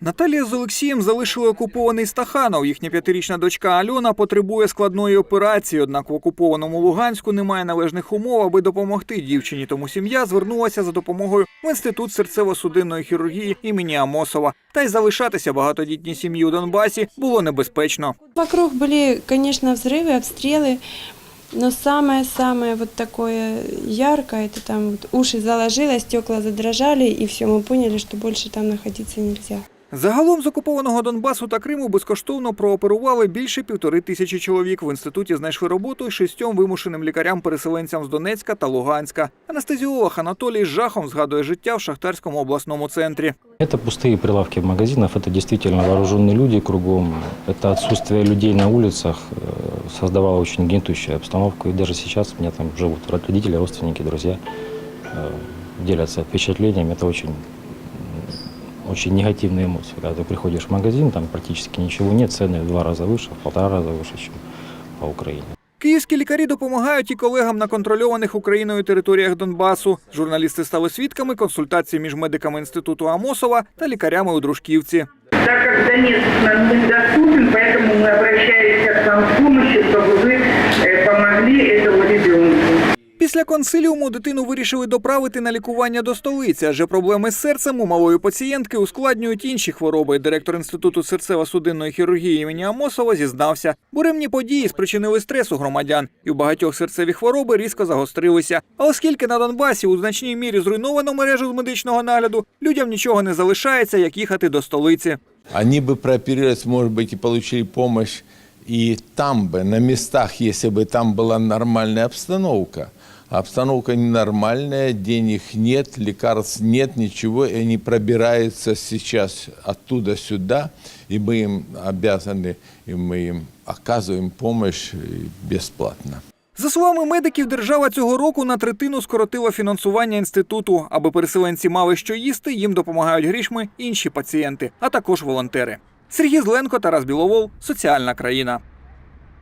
Наталія з Олексієм залишили окупований Стаханов. Їхня п'ятирічна дочка Альона потребує складної операції. Однак в окупованому Луганську немає належних умов, аби допомогти дівчині. Тому сім'я звернулася за допомогою в інститут серцево-судинної хірургії імені Амосова. Та й залишатися багатодітній сім'ї у Донбасі було небезпечно. Вокруг были, конечно, взрывы, обстрелы, но самое-самое вот такое яркое, это там вот уши заложило, стекла задрожали, и все, мы поняли, что больше там находиться нельзя. Загалом з окупованого Донбасу та Криму безкоштовно прооперували більше півтори тисячі чоловік. В інституті знайшли роботу й шістьом вимушеним лікарям-переселенцям з Донецька та Луганська. Анестезіолог Анатолій з жахом згадує життя в Шахтарському обласному центрі. Это пустые прилавки магазинов, это действительно вооруженные люди кругом. Это отсутствие людей на улицах э, создавало очень гнетущую обстановку. И даже сейчас у меня там живут родители, родственники, друзья, э, делятся впечатлениями. Это очень, м, очень негативные эмоции. Когда ты приходишь в магазин, там практически ничего нет, цены в два раза выше, в полтора раза выше, чем по Украине. Київські лікарі допомагають і колегам на контрольованих Україною територіях Донбасу. Журналісти стали свідками консультацій між медиками інституту Амосова та лікарями у Дружківці. Так как Донецк нам недоступен, поэтому мы обращаемся Після консиліуму дитину вирішили доправити на лікування до столиці, адже проблеми з серцем у малої пацієнтки ускладнюють інші хвороби. Директор інституту серцево-судинної хірургії імені Амосова зізнався, буремні події спричинили стрес у громадян, і у багатьох серцеві хвороби різко загострилися. А оскільки на Донбасі у значній мірі зруйновано мережу з медичного нагляду, людям нічого не залишається, як їхати до столиці. Они бы прооперировались, может быть, и получили помощь и там бы, на местах, если бы там была нормальная обстановка. А Обстановка ненормальная, денег нет, лекарств нет, ничего, и они пробираются сейчас оттуда сюда, и мы им обязаны, и мы им оказываем помощь э, бесплатно. За словами медиків, держава цього року на третину скоротила фінансування інституту. Аби переселенці мали що їсти, їм допомагають грішми інші пацієнти, а також волонтери. Сергій Зленко, Тарас Біловол, соціальна країна.